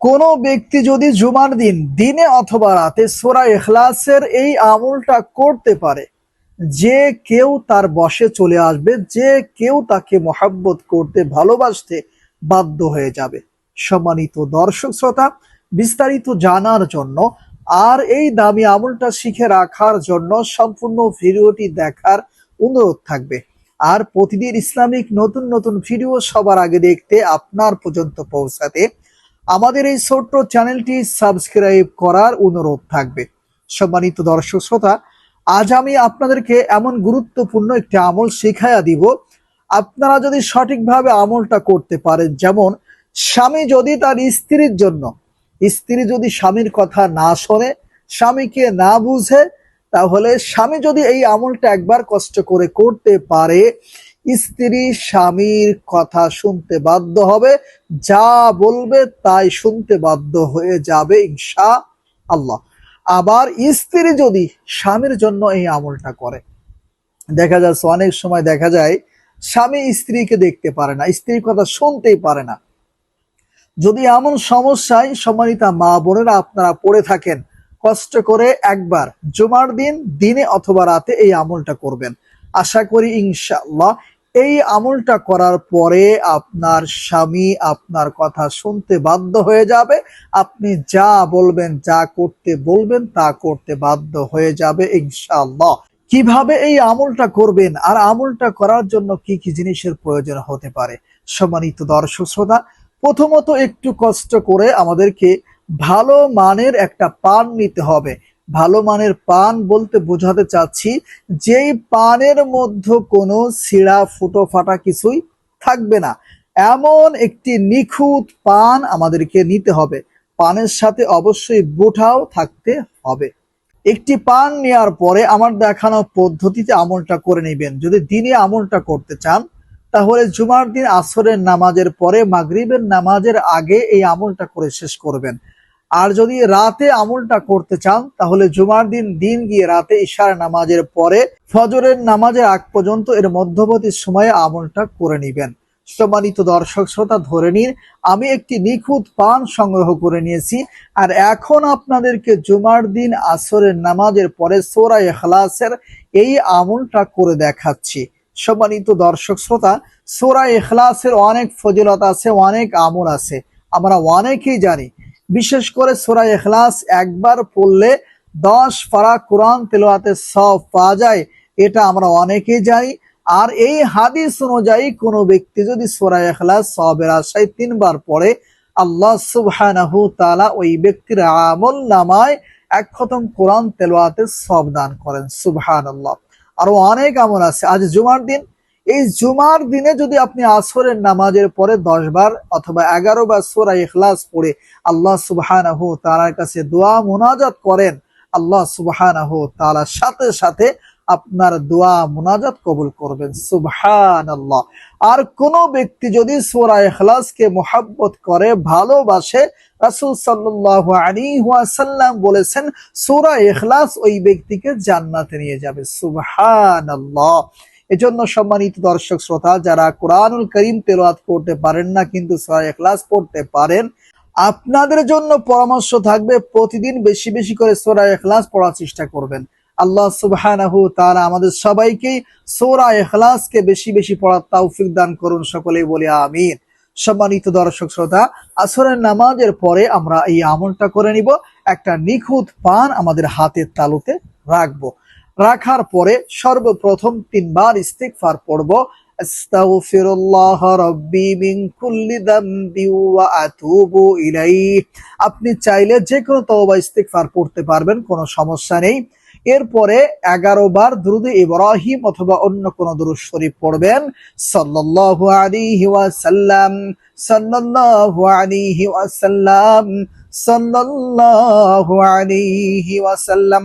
কোনো ব্যক্তি যদি জুমার দিন, দিনে অথবা রাতে সোরা এখলাসের এই আমলটা করতে পারে, যে কেউ তার বসে চলে আসবে, যে কেউ তাকে মহাব্বত করতে ভালোবাসতে বাধ্য হয়ে যাবে। সম্মানিত দর্শক শ্রোতা, বিস্তারিত জানার জন্য আর এই দামি আমলটা শিখে রাখার জন্য সম্পূর্ণ ভিডিওটি দেখার অনুরোধ থাকবে। আর প্রতিদিন ইসলামিক নতুন নতুন ভিডিও সবার আগে দেখতে আপনার পর্যন্ত পৌঁছাতে আমাদের এই ছোট্ট চ্যানেলটি সাবস্ক্রাইব করার অনুরোধ থাকবে। সম্মানিত দর্শক শ্রোতা, আজ আমি আপনাদেরকে এমন গুরুত্বপূর্ণ একটি আমল শেখায়া দিব। আপনারা যদি সঠিকভাবে আমলটা করতে পারেন, যেমন স্বামী যদি তার স্ত্রীর জন্য, স্ত্রী যদি স্বামীর কথা না শোনে, স্বামীকে না বুঝে, তাহলে স্বামী যদি এই আমলটা একবার কষ্ট করে করতে পারে স্ত্রী স্বামীর কথা শুনতে বাধ্য হবে। যা বলবে তাই শুনতে বাধ্য হয়ে যাবে ইনশা আল্লাহ আবার স্ত্রী যদি স্বামীর জন্য এই আমলটা করে, দেখা যাচ্ছে অনেক সময় দেখা যায় স্বামী স্ত্রীকে দেখতে পারে না, স্ত্রীর কথা শুনতেই পারে না। যদি এমন সমস্যায় সম্মানিতা মা বোনেরা আপনারা পড়ে থাকেন, কষ্ট করে একবার জুমার দিন, দিনে অথবা রাতে এই আমলটা করবেন। আশা করি ইনশাআল্লাহ এই আমলটা করার পরে আপনার স্বামী আপনার কথা শুনতে বাধ্য হয়ে যাবে। আপনি যা বলবেন, যা করতে বলবেন, তা করতে বাধ্য হয়ে যাবে ইনশাআল্লাহ। কীভাবে এই আমলটা করবেন আর আমলটা করার জন্য কি কি জিনিসের প্রয়োজন হতে পারে? সম্মানিত দর্শক শ্রোতা, প্রথমত একটু কষ্ট করে আমাদেরকে ভালো মানের একটা পান নিতে হবে। ভালো মানের পান বলতে বোঝাতে চাচ্ছি, যেই পানের মধ্যে কোনো ছিঁড়া ফুটো, ফাটা কিছুই থাকবে না। এমন একটি নিখুঁত পান আমাদেরকে নিতে হবে। পানের সাথে অবশ্যই বোঠাও থাকতে হবে। একটি পান নেওয়ার পরে আমার দেখানো পদ্ধতিতে আমলটা করে নেবেন। যদি দিনে আমলটা করতে চান, তাহলে জুমার দিন আসরের নামাজের পরে মাগরিবের নামাজের আগে এই আমলটা করে শেষ করবেন। আর যদি রাতে আমলটা করতে চান, তাহলে জুমার দিন দিন গিয়ে রাতে ইশার নামাজের পরে ফজরের নামাজের আগ পর্যন্ত এর মধ্যবর্তী সময়ে আমলটা করে নেবেন। সম্মানিত দর্শক শ্রোতা, ধরে নিন, আমি একটি নিখুঁত পান সংগ্রহ করে নিয়েছি, আর এখন আপনাদেরকে জুমার দিন আসরের নামাজের পরে সোরা এখলাসের এই আমলটা করে দেখাচ্ছি। সম্মানিত দর্শক শ্রোতা, সোরা এখলাসের অনেক ফজিলত আছে, অনেক আমল আছে। আমরা অনেকেই জানি বিশেষ করে সোরা এখলাস একবার পড়লে দশ পারা কোরআন তেলোয়াতে সব পাওয়া যায়, এটা আমরা অনেকেই জানি। আর এই হাদিস অনুযায়ী কোনো ব্যক্তি যদি সোরা এখলাস সবের আশায় তিনবার পড়ে, আল্লাহ সুবহানাহু তাআলা ওই ব্যক্তির আমল নামায় এক খতম কোরআন তেলোয়াতে সব দান করেন। সুবহানাল্লাহ। আরও অনেক আমল আছে। আজ জুমার দিন এই জুমার দিনে যদি আপনি আসরের নামাজের পরে দশ বার অথবা এগারো বার সোরা ইখলাস পড়ে আল্লাহ সুবহানাহু তাআলার কাছে দোয়া মুনাজাত করেন, আল্লাহ সুবহানাহু তাআলার সাথে সাথে আপনার দোয়া মুনাজাত কবুল করবেন। সুবহানাল্লাহ। আর কোন ব্যক্তি যদি সোরা ইখলাসকে মোহাব্বত করে, ভালোবাসে, রাসূল সাল্লাল্লাহু আলাইহি ওয়াসাল্লাম বলেছেন, সোরা এখলাস ওই ব্যক্তিকে জান্নাতে নিয়ে যাবে। সুবহানাল্লাহ। এজন্য সম্মানিত দর্শক শ্রোতা, যারা কোরআনুল করিম তেলাওয়াত করতে পারেন না, কিন্তু সূরা ইখলাস পড়তে পারেন, আপনাদের জন্য পরামর্শ থাকবে, প্রতিদিন বেশি বেশি করে সূরা ইখলাস পড়ার চেষ্টা করবেন। আল্লাহ সুবহানাহু তাআলা আমাদের সবাইকেই সূরা ইখলাসকে বেশি বেশি পড়ার তৌফিক দান করুন, সকলেই বলি আমিন। সম্মানিত দর্শক শ্রোতা, আসরের নামাজের পরে আমরা এই আমলটা করে নিব, একটা নিখুঁত পান আমাদের হাতের তালুতে রাখব। রাখার পরে সর্বপ্রথম তিনবার ইস্তিগফার পড়ব। আপনি চাইলে যে কোনো তওবা ইস্তিগফার পড়তে পারবেন, কোনো সমস্যা নেই। এরপরে এগারো বার দুরুদ ইব্রাহিম অথবা অন্য কোন দুরুদ শরীফ পড়বেন। সাল্লাল্লাহু আলাইহি ওয়াসাল্লাম।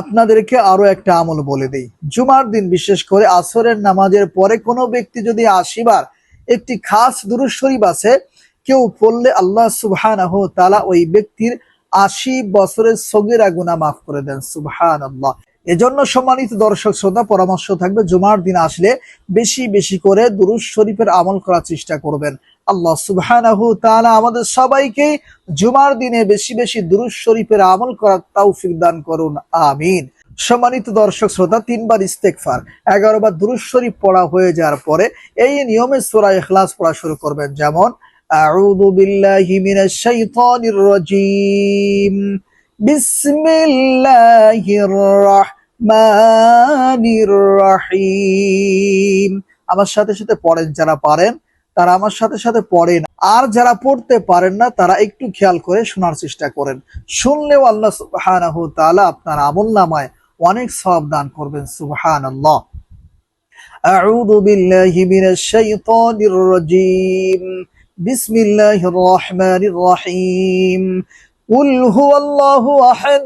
আপনাদেরকে আরও একটা আমল বলে দেই। জুমার দিন বিশেষ করে আসরের নামাজের পরে কোনো ব্যক্তি যদি আশিবার একটি খাস দুরুদ শরীফ আছে, কেউ পড়লে আল্লাহ সুবহানাহু ওই ব্যক্তির আশি বছরের সগিরা গুণা মাফ করে দেন সুবহান এজন্য সম্মানিত দর্শক, শ্রোতা, পরামর্শ থাকবে, জুমার দিন আসলে বেশি বেশি করে দুরুজ শরীফের আমল করার চেষ্টা করবেন। আল্লাহ তাআলা আমাদের সবাইকে জুমার দিনে বেশি বেশি দুরূদ শরীফের আমল করার তৌফিক দান করুন, আমিন। সম্মানিত দর্শক শ্রোতা, তিনবার ইস্তেগফার, এগারো বার শরীফ পড়া হয়ে যাওয়ার পরে এই নিয়মে সূরা ইখলাস পড়া শুরু করবেন। যেমন বিল্লাহি আমার সাথে সাথে পড়েন যারা পারেন তারা আমার সাথে সাথে পড়েন আর যারা পড়তে পারেন না তারা একটু খেয়াল করে শোনার চেষ্টা করেন শুনলেও আল্লাহ সুবহানাহু তাআলা আপনার আমল নামায় অনেক সওয়াব দান করবেন সুবহানাল্লাহ أعوذ بالله من الشيطان الرجيم بسم الله الرحمن الرحيم قل هو الله أحد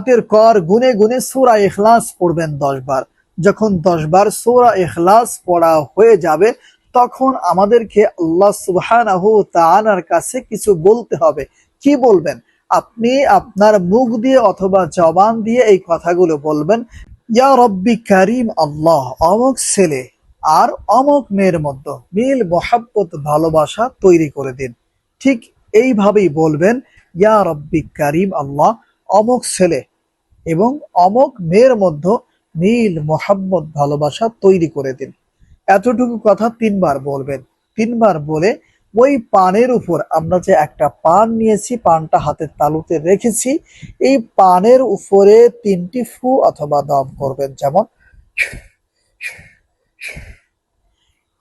হাতের কর গুনে গুনে সূরা ইখলাস পড়বেন 10 বার যখন 10 বার সূরা ইখলাস পড়া হয়ে যাবে, তখন আমাদেরকে আল্লাহ সুবহানাহু তাআলার কাছে কিছু বলতে হবে। কি বলবেন? আপনি আপনার মুখ দিয়ে অথবা জবান দিয়ে এই কথাগুলো বলবেন, ইয়া রব্বি কারিম আল্লাহ, অমক ছেলে আর অমক মেয়ের মধ্যে মিল, মহাব্বত, ভালোবাসা তৈরি করে দিন। ঠিক এইভাবেই বলবেন, ইয়া রব্বি কারিম আল্লাহ, অমক ছেলে এবং অমক মেয়ের মধ্যে নীল মোহাম্মদ ভালোবাসা তৈরি করে দিন। এতটুকু কথা তিনবার বলবেন। তিনবার বলে ওই পানের উপর আমরা যে একটা পান নিয়েছি, পানটা হাতের তালুতে রেখেছি, এই পানের উপরে তিনটি ফু অথবা দম করবেন যেমন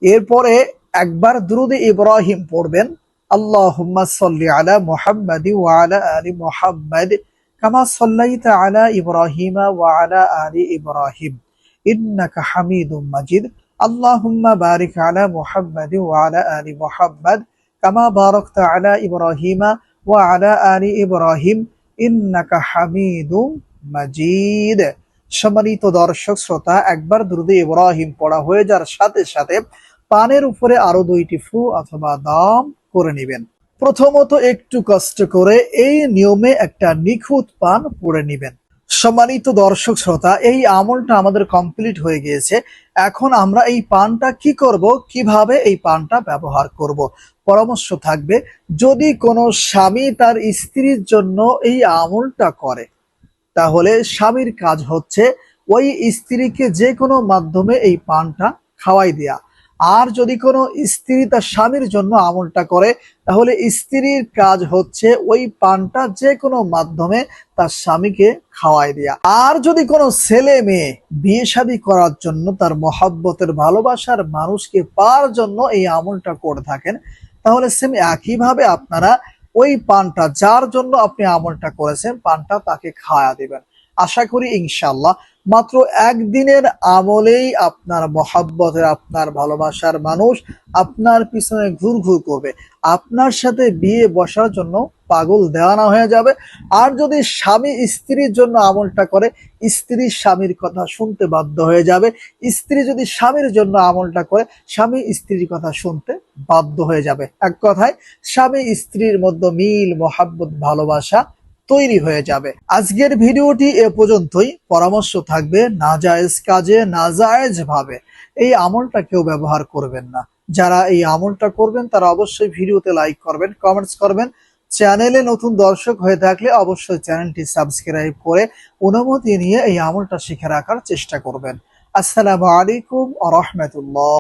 এরপরে একবার দ্রুদে ইব্রাহিম পড়বেন, আল্লাহুম্মা সাল্লি আলা মুহাম্মাদি ওয়া আলা আলি মুহাম্মাদ কামা সাল্লাইতা আলা ইব্রাহিমা ওয়া আলা আলি ইব্রাহিম। ইন্নাকা হামিদুম মাজিদ। আল্লাহুম্মা বারিক আলা মুহাম্মাদি ওয়া আলা আলি মুহাম্মাদ। কামা বারাকতা আলা ইব্রাহিমা ওয়া আলা আলি ইব্রাহিম। ইন্নাকা হামিদুম মাজিদ। সম্মানিত দর্শক, শ্রোতা, একবার দ্রুদে ইব্রাহিম পড়া হয়ে যাওয়ার সাথে সাথে পানের উপরে আরও দুইটি ফু অথবা দাম করে নেবেন। প্রথমত একটু কষ্ট করে এই নিয়মে একটা নিখুঁত পান পড়ে নেবেন। সম্মানিত দর্শক শ্রোতা, এই আমলটা আমাদের কমপ্লিট হয়ে গিয়েছে। এখন আমরা এই পানটা কি করব, কীভাবে এই পানটা ব্যবহার করব? পরামর্শ থাকবে, যদি কোনো স্বামী তার স্ত্রীর জন্য এই আমলটা করে, তাহলে স্বামীর কাজ হচ্ছে ওই স্ত্রীকে যে কোনো মাধ্যমে এই পানটা খাওয়াই দেয়া। আর যদি কোনো স্ত্রী তার স্বামীর জন্য আমলটা করে, তাহলে স্ত্রীর কাজ হচ্ছে ওই পানটা যে কোনো মাধ্যমে তার স্বামীকে খাওয়াই দেয়া। আর যদি কোনো ছেলে মেয়ে বিয়ে শাদী করার জন্য তার মহাব্বতের ভালোবাসার মানুষকে পাওয়ার জন্য এই আমলটা করে থাকেন, তাহলে সেম একইভাবে আপনারা ওই পানটা যার জন্য আপনি আমলটা করেছেন, পানটা তাকে খাওয়া দিবেন। আশা করি ইনশাল্লাহ মাত্র একদিনের আমলেই আপনার মহাব্বতের, আপনার ভালোবাসার মানুষ আপনার পিছনে ঘুর ঘুর করবে। আপনার সাথে বিয়ে বসার জন্য পাগল দেওয়ানা হয়ে যাবে। আর যদি স্বামী স্ত্রীর জন্য আমলটা করে, স্ত্রী স্বামীর কথা শুনতে বাধ্য হয়ে যাবে। স্ত্রী যদি স্বামীর জন্য আমলটা করে, স্বামী স্ত্রীর কথা শুনতে বাধ্য হয়ে যাবে। এক কথায়, স্বামী স্ত্রীর মধ্যে মিল, মোহাব্বত, ভালোবাসা তৈরি হয়ে যাবে। আজকের ভিডিওটি এ পর্যন্তই। পরামর্শ থাকবে, নাজায়েজ কাজে নাজায়েজ ভাবে। এই আমলটা কেউ ব্যবহার করবেন না। যারা এই আমলটা করবেন, তারা অবশ্যই ভিডিওতে লাইক করবেন, কমেন্টস করবেন। চ্যানেলে নতুন দর্শক হয়ে থাকলে অবশ্যই চ্যানেলটি সাবস্ক্রাইব করে অনুমতি নিয়ে এই আমলটা শিখে রাখার চেষ্টা করবেন। আসসালামু আলাইকুম রহমতুল্লাহ।